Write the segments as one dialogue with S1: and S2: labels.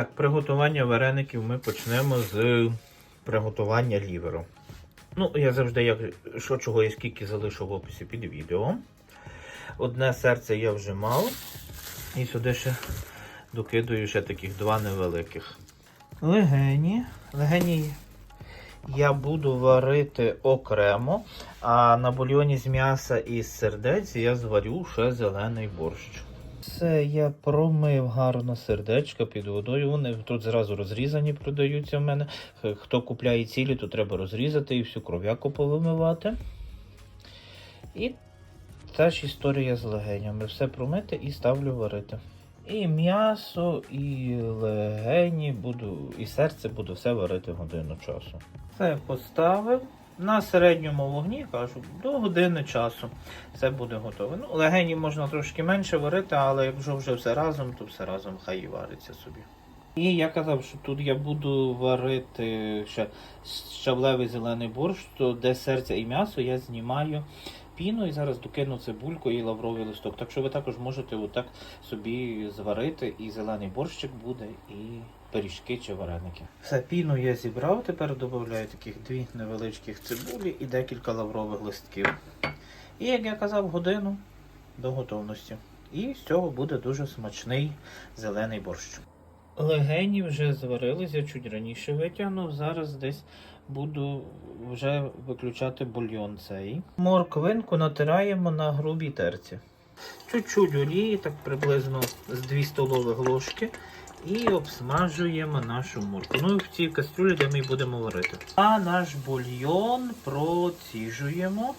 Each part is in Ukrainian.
S1: так, приготування вареників ми почнемо з приготування ліверу. Ну, я завжди, як що чого і скільки залишу в описі під відео. Одне серце я вже мав. І сюди ще докидаю ще таких два невеликих. Легені. Легені я буду варити окремо, а на бульйоні з м'яса і з сердець я зварю ще зелений борщ. Це я промив гарно сердечка під водою. Вони тут зразу розрізані продаються в мене. Хто купляє цілі, то треба розрізати і всю кров'яку повимивати. І та ж історія з легенями. Все промити і ставлю варити. І м'ясо, і легені буду, і серце буду все варити годину часу. Це поставив на середньому вогні, кажу, до години часу все буде готове. Ну, легені можна трошки менше варити, але якщо вже все разом, то все разом хай і вариться собі. І я казав, що тут я буду варити ще щавлевий зелений борщ, то де серце і м'ясо я знімаю піну і зараз докину цибульку і лавровий листок. Так що ви також можете отак собі зварити, і зелений борщик буде, і пиріжки чи вареники. Все, піну я зібрав, тепер додаю таких дві невеличких цибулі і декілька лаврових листків. І як я казав, годину до готовності. І з цього буде дуже смачний зелений борщ. Легені вже зварились, я чуть раніше витягнув. Зараз десь буду вже виключати бульйон цей. Морквинку натираємо на грубій терці. Чуть-чуть олії, так приблизно з 2 столових ложки. І обсмажуємо нашу морку. Ну і в цій кастрюлі, де ми будемо варити. А наш бульйон проціжуємо.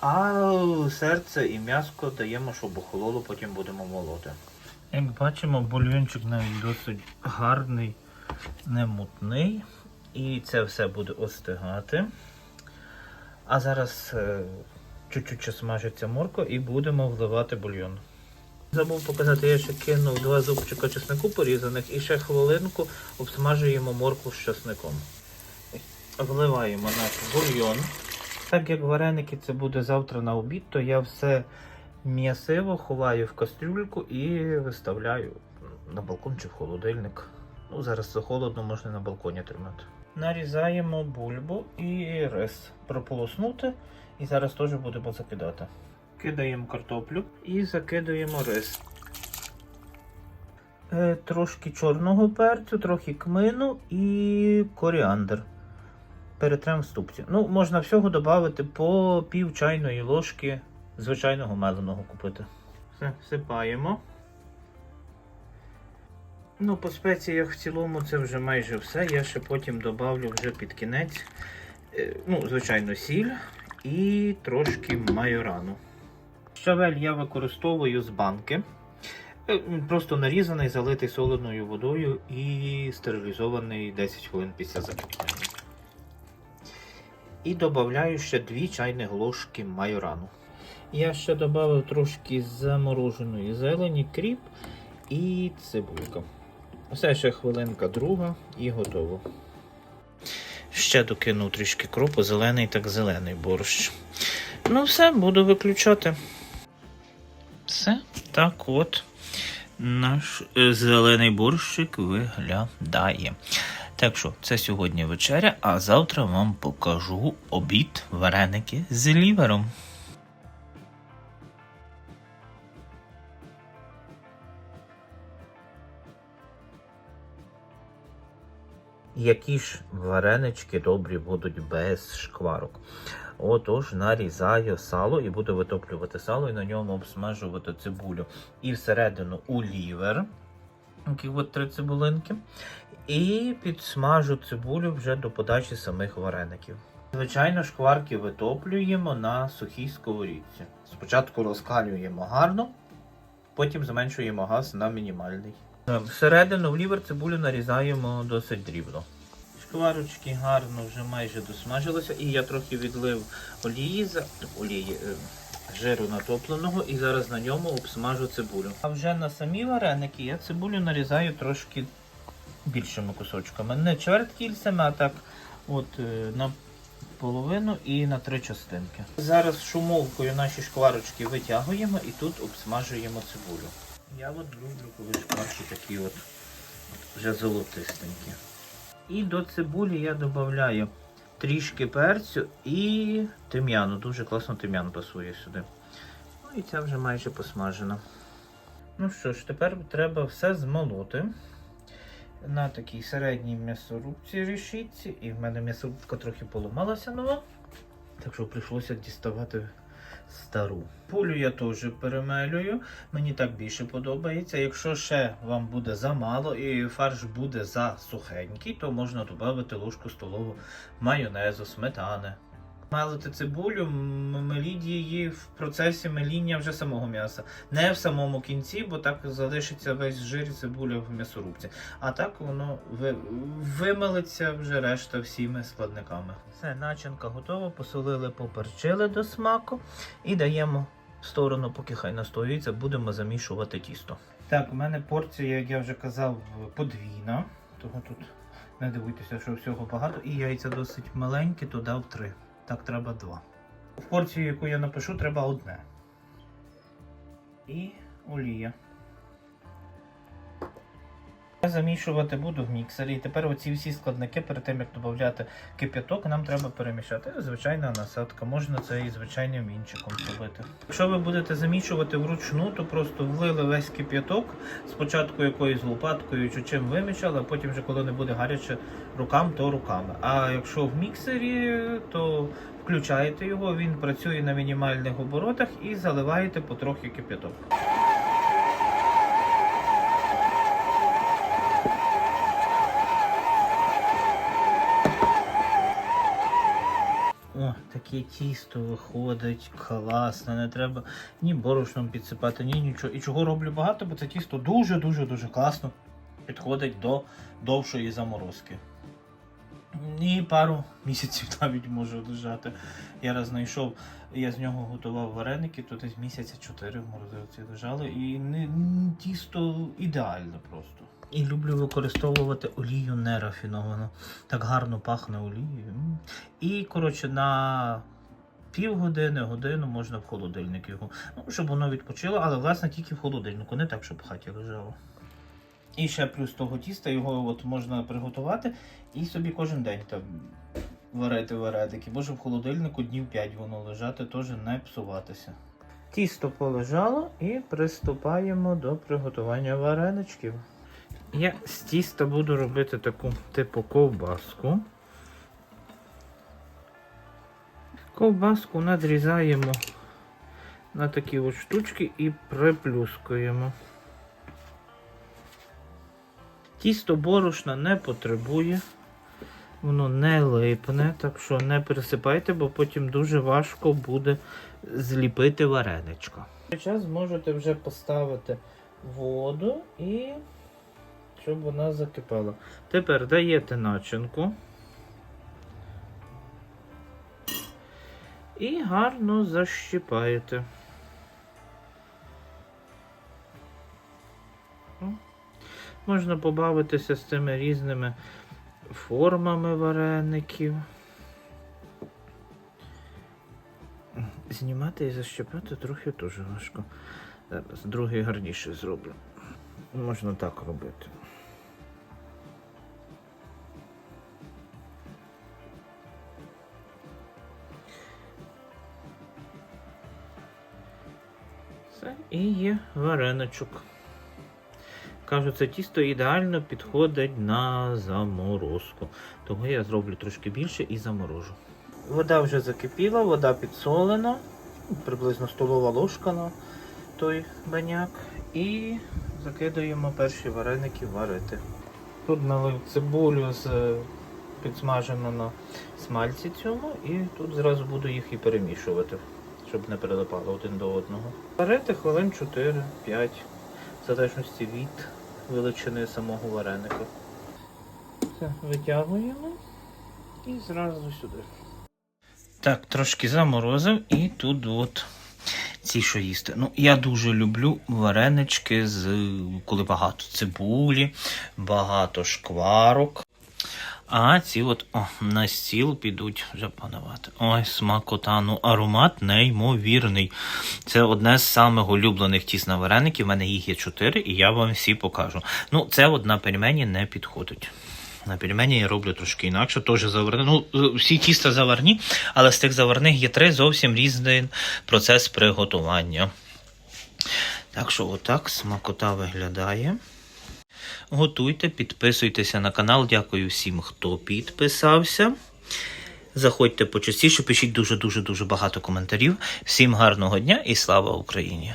S1: А серце і м'яско даємо, щоб охололо, потім будемо молоти. Як бачимо, бульйончик навіть досить гарний, не мутний. І це все буде остигати. А зараз е, чуть-чуть ще смажиться морква і будемо вливати бульйон. Забув показати, я ще кинув два зубчика чеснику порізаних і ще хвилинку обсмажуємо моркву з чесником. Вливаємо наш бульйон. Так як вареники це буде завтра на обід, то я все м'ясиво ховаю в кастрюльку і виставляю на балкон чи в холодильник. Ну, зараз це холодно, можна на балконі тримати. Нарізаємо бульбу і рис прополоснути. І зараз теж будемо закидати. Кидаємо картоплю і закидаємо рис. Е, трошки чорного перцю, трохи кмину і коріандр. Перетрем в ступці. Ну, можна всього додати по пів чайної ложки звичайного меленого купити. Все, всипаємо. Ну, по спеціях в цілому це вже майже все. Я ще потім додавлю вже під кінець. е, Ну, звичайно, сіль і трошки майорану. Щавель я використовую з банки. Е, Просто нарізаний, залитий солоною водою і стерилізований 10 хвилин після закипання. І додаю ще 2 чайних ложки майорану. Я ще додав трошки замороженої зелені, кріп і цибулька. Все ще хвилинка друга і готово. Ще докинув трішки кропу, зелений так зелений борщ. Ну, все, буду виключати. Все, так от наш е, зелений борщик виглядає. Так що, це сьогодні вечеря, а завтра вам покажу обід вареники з лівером. Які ж варенички добрі будуть без шкварок. Отож, нарізаю сало і буду витоплювати сало і на ньому обсмажувати цибулю. І всередину у лівер, такі от три цибулинки. І підсмажу цибулю вже до подачі самих вареників. Звичайно, шкварки витоплюємо на сухій сковорідці. Спочатку розкалюємо гарно, потім зменшуємо газ на мінімальний. Е, Всередину в лівер цибулю нарізаємо досить дрібно. Шкварочки гарно вже майже досмажилися, і я трохи відлив олії, за- олії е, жиру натопленого і зараз на ньому обсмажу цибулю. А вже на самі вареники я цибулю нарізаю трошки більшими кусочками. Не чверть кільцями, а так от е, на половину і на три частинки. Зараз шумовкою наші шкварочки витягуємо і тут обсмажуємо цибулю. Я от люблю, коли шкварки такі от вже золотистенькі. І до цибулі я додаю трішки перцю і тим'яну. Дуже класно тим'ян пасує сюди. Ну і ця вже майже посмажена. Ну що ж, тепер треба все змолоти на такій середній м'ясорубці рішітці. І в мене м'ясорубка трохи поламалася нова. Так що прийшлося діставати стару. Пулю я теж перемелюю. Мені так більше подобається. Якщо ще вам буде замало і фарш буде за сухенький, то можна додати ложку столову майонезу, сметани. Мелити цибулю, меліть її в процесі меління вже самого м'яса. Не в самому кінці, бо так залишиться весь жир цибуля в м'ясорубці. А так воно ви- вимелиться вже решта всіми складниками. Все, начинка готова, посолили, поперчили до смаку і даємо в сторону, поки хай настоюється, будемо замішувати тісто. Так, у мене порція, як я вже казав, подвійна. Того тут не дивуйтеся, що всього багато. І яйця досить маленькі, то дав три. Так, треба два. В порцію, яку я напишу, треба одне. І олія. Я замішувати буду в міксері. І тепер оці всі складники перед тим, як додати кип'яток, нам треба перемішати. Звичайна насадка, можна це і звичайним вінчиком зробити. Якщо ви будете замішувати вручну, то просто влили весь кип'яток, спочатку якоюсь лопаткою чи чим вимішали, а потім вже коли не буде гаряче рукам, то руками. А якщо в міксері, то включаєте його, він працює на мінімальних оборотах і заливаєте потрохи кип'яток. Таке тісто виходить, класно, не треба ні борошном підсипати, ні нічого. І чого роблю багато, бо це тісто дуже-дуже дуже класно підходить до довшої заморозки. І пару місяців навіть може лежати. Я раз знайшов, я з нього готував вареники, то десь місяця чотири в морозилці лежали. І не, тісто ідеально просто. І люблю використовувати олію нерафіновану. Так гарно пахне олією. І, коротше, на півгодини, годину можна в холодильник його. Ну, щоб воно відпочило, але власне тільки в холодильнику, не так, щоб в хаті лежало. І ще плюс того тіста його от можна приготувати і собі кожен день там варити варедики. Може в холодильнику днів 5 воно лежати, теж не псуватися. Тісто полежало і приступаємо до приготування вареничків. Я з тіста буду робити таку типу ковбаску. Ковбаску надрізаємо на такі от штучки і приплюскуємо. Тісто борошна не потребує, воно не липне, так що не пересипайте, бо потім дуже важко буде зліпити вареничко. Зараз можете вже поставити воду і щоб вона закипала. Тепер даєте начинку. І гарно защіпаєте. Можна побавитися з цими різними формами вареників. Знімати і защіпати трохи дуже важко. Зараз другий гарніше зроблю. Можна так робити. Все, і є вареничок. Кажу, це тісто ідеально підходить на заморозку. Того я зроблю трошки більше і заморожу. Вода вже закипіла, вода підсолена, приблизно столова ложка на той баняк. І закидаємо перші вареники варити. Тут налив цибулю з підсмажено на смальці цьому, і тут зразу буду їх і перемішувати, щоб не прилипало один до одного. Варити хвилин 4-5, в залежності від величини самого вареника. Все, витягуємо і зразу сюди. Так, трошки заморозив і тут от ці, що їсти. Ну, я дуже люблю варенички, з, коли багато цибулі, багато шкварок. А ці от о, на стіл підуть вже панувати. Ой, смакота, ну аромат неймовірний. Це одне з самих улюблених вареники. У мене їх є чотири, і я вам всі покажу. Ну, це от на пельмені не підходить. На пельмені я роблю трошки інакше, теж заварне. Ну, всі тіста заварні, але з тих заварних є три зовсім різний процес приготування. Так що, отак смакота виглядає. Готуйте, підписуйтеся на канал. Дякую всім, хто підписався. Заходьте почастіше, пишіть дуже-дуже дуже багато коментарів. Всім гарного дня і слава Україні!